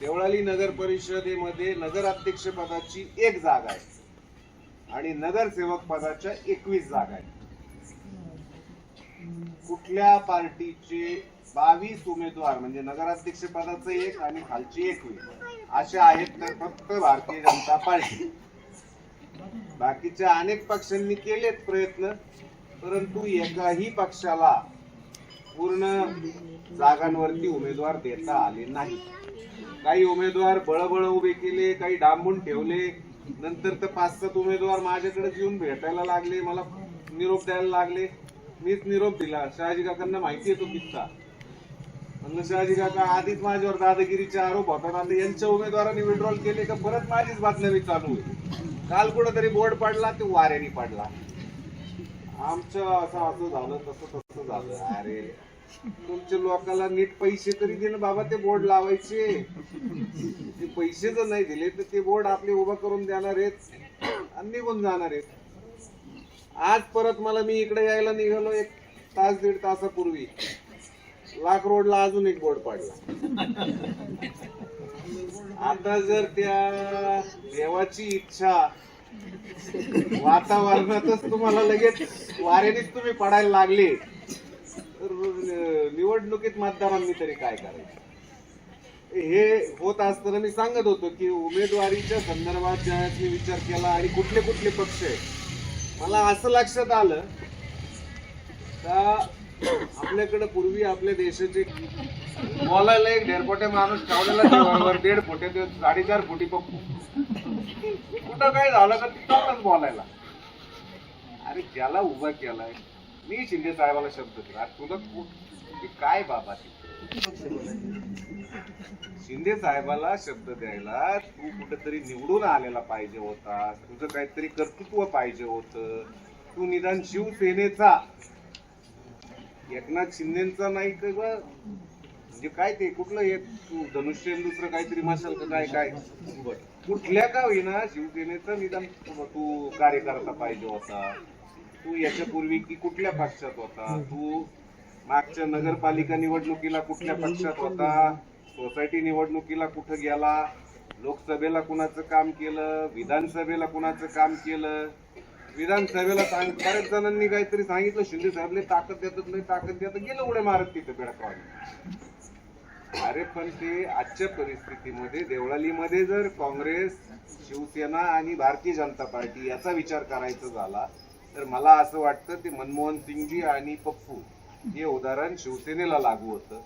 देवळाली नगर परिषदेमध्ये नगराध्यक्ष पदाची एक जागा आहे. आणि नगरसेवक पदाच्या एकवीस जागा आहेत. कुठल्या पार्टीचे बावीस उमेदवार म्हणजे नगराध्यक्ष पदाचं एक आणि खालची एकवीस असे आहेत तर फक्त भारतीय जनता पार्टी. बाकीच्या अनेक पक्षांनी केलेत प्रयत्न परंतु एकाही पक्षाला पूर्ण जागांवरती उमेदवार देता आले नाही काही उमेदवार बळबळ उभे केले काही डांबून ठेवले. नंतर तर पाच सात उमेदवार माझ्याकडे येऊन भेटायला लागले मला निरोप द्यायला लागले. मीच निरोप दिला. शहाजी काकांना माहिती आहे तो किस्सा. म्हणलं शहाजी काका आधीच माझ्यावर दादागिरीचे आरोप होतात आता यांच्या उमेदवारांनी विड्रॉल केले का परत माझीच बातमी चालू आहे. काल कुठंतरी बोर्ड पडला ते वाऱ्याने पडला. आमचं असं असं झालं तसं तसं झालं. अरे. तुमच्या लोकांना नीट पैसे तरी दे ना बाबा ते बोर्ड लावायचे. ते पैसे जर नाही दिले तर ते बोर्ड आपले उभं करून देणार आहेत आणि निघून जाणार आहेत. आज परत मला मी इकडे यायला निघालो एक तास दीड तासापूर्वी. लाख रोडला अजून एक बोर्ड पडला. आता जर त्या देवाची इच्छा वातावरणातच तुम्हाला लगेच वाऱ्यानेच तुम्ही पडायला लागले निवडणुकीत मतदारांनी तरी काय करायचं? हे होत असताना मी सांगत होतो की उमेदवारीच्या संदर्भात ज्या मी विचार केला आणि कुठले कुठले पक्ष आहेत मला असं लक्षात आलं का आपल्याकडे पूर्वी आपल्या देशाचे बोलायला एक डेरपोटे माणूस ठेवलेला दीड फोटे ते साडेचार फुटी पप्पू कुठं काय झालं का तिथं बोलायला? अरे ज्याला उभा केलाय मी शिंदे साहेबाला शब्द दिला तुला काय बाबा शिंदे साहेबाला शब्द द्यायला तू कुठेतरी निवडून आलेला पाहिजे होता तुझं काहीतरी कर्तृत्व पाहिजे होत तू निदान शिवसेनेचा. एकनाथ शिंदेचा नाही का ग? म्हणजे काय ते कुठलं एक तू धनुष्य दुसरं काहीतरी मशाल का काय काय? कुठल्या का होईना शिवसेनेचा निदान तू कार्यकर्ता पाहिजे होता. तू याच्यापूर्वी की कुठल्या पक्षात होता? तू मागच्या नगरपालिका निवडणुकीला कुठल्या पक्षात होता? सोसायटी निवडणुकीला कुठं गेला? लोकसभेला कुणाचं काम केलं? विधानसभेला कुणाचं काम केलं? विधानसभेला सांग बऱ्याच जणांनी काहीतरी सांगितलं. शिंदे साहेबले ताकद देतात नाही ताकद देतात. गेलं उड्या मारत तिथं बेडकावाने अरे पण ते आजच्या परिस्थितीमध्ये देवळालीमध्ये जर काँग्रेस शिवसेना आणि भारतीय जनता पार्टी याचा विचार करायचा झाला तर मला असं वाटतं ते मनमोहन सिंगजी आणि पप्पू हे उदाहरण शिवसेनेला लागू होतं.